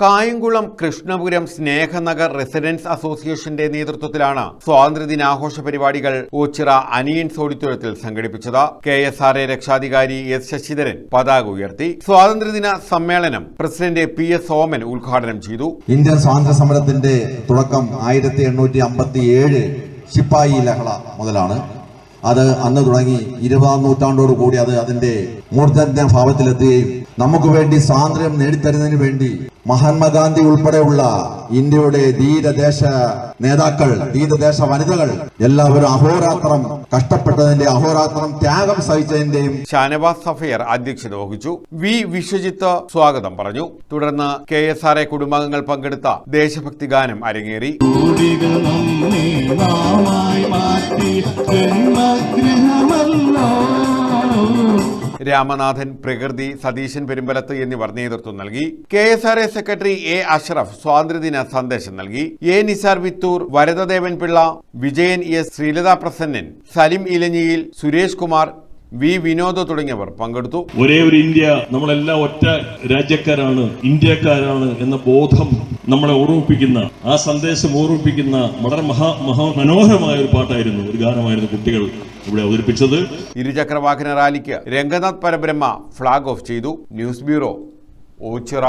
Kayamkulam Krishnapuram സ്നേഹനഗർ residence അസോസിയേഷന്റെ നേതൃത്വത്തിലാണ് സ്വാതന്ത്ര്യദിനാഘോഷ പരിപാടികൾ ഓച്ചിറ അനിയൻസ് ഓഡിറ്റോറിയത്തിൽ സംഘടിപ്പിച്ചത്. കെ എസ് ആർ എ രക്ഷാധികാരി എസ് ശശിധരൻ പതാക ഉയർത്തി സ്വാതന്ത്ര്യദിന സമ്മേളനം പ്രസിഡന്റ് പി എസ് സോമൻ ഉദ്ഘാടനം ചെയ്തു. ഇന്ത്യൻ സ്വാതന്ത്ര്യ സമരത്തിന്റെ തുടക്കം ആയിരത്തി എണ്ണൂറ്റി അമ്പത്തി ഏഴ് ശിപ്പായി ലഹള മുതലാണ്. അത് അന്ന് തുടങ്ങി ഇരുപതാം നൂറ്റാണ്ടോട് കൂടി അത് അതിന്റെ മൂർധന്യ ഭാവത്തിലെത്തുകയും നമുക്ക് വേണ്ടി സ്വാതന്ത്ര്യം നേടിത്തരുന്നതിന് വേണ്ടി മഹാത്മാഗാന്ധി ഉൾപ്പെടെയുള്ള ഇന്ത്യയുടെ ധീരദേശ നേതാക്കൾ ധീരദേശ വനിതകൾ എല്ലാവരും അഹോരാത്രം കഷ്ടപ്പെട്ടതിന്റെ അഹോരാത്രം ത്യാഗം സഹിച്ചതിന്റെയും ഷാനവാസ് സഫയർ അധ്യക്ഷത വഹിച്ചു. വി വിശ്വജിത്ത് സ്വാഗതം പറഞ്ഞു. തുടർന്ന് കെ എസ് ആർ എ കുടുംബാംഗങ്ങൾ പങ്കെടുത്ത ദേശഭക്തി ഗാനം അരങ്ങേറി. രാമനാഥൻ പ്രകൃതി സതീശൻ പെരുമ്പലത്ത് എന്നിവർ നേതൃത്വം നൽകി. K S R A secretary A Ashraf സ്വാതന്ത്ര്യദിന സന്ദേശം നൽകി. A Nizar Vithoor Varadadevan Pillai Vijayan S Sreelatha Prasannan Salim Elanjiyil Suresh Kumar V Vinod തുടങ്ങിയവർ പങ്കെടുത്തു. ഒരേ ഒരു ഇന്ത്യ നമ്മളെല്ലാം ഒറ്റ രാജ്യക്കാരാണ് ഇന്ത്യക്കാരാണ് എന്ന ബോധം നമ്മളെ ഓർമ്മിപ്പിക്കുന്ന ആ സന്ദേശം ഓർമ്മിപ്പിക്കുന്ന വളരെ മഹാ മഹാ മനോഹരമായ ഒരു പാട്ടായിരുന്നു ഒരു ഗാനമായിരുന്നു കുട്ടികൾ ഇവിടെ അവതരിപ്പിച്ചത്. ഇരുചക്രവാഹന റാലിക്ക് രംഗനാഥ് പരബ്രഹ്മ ഫ്ളാഗ് ഓഫ് ചെയ്തു. News bureau Ochira.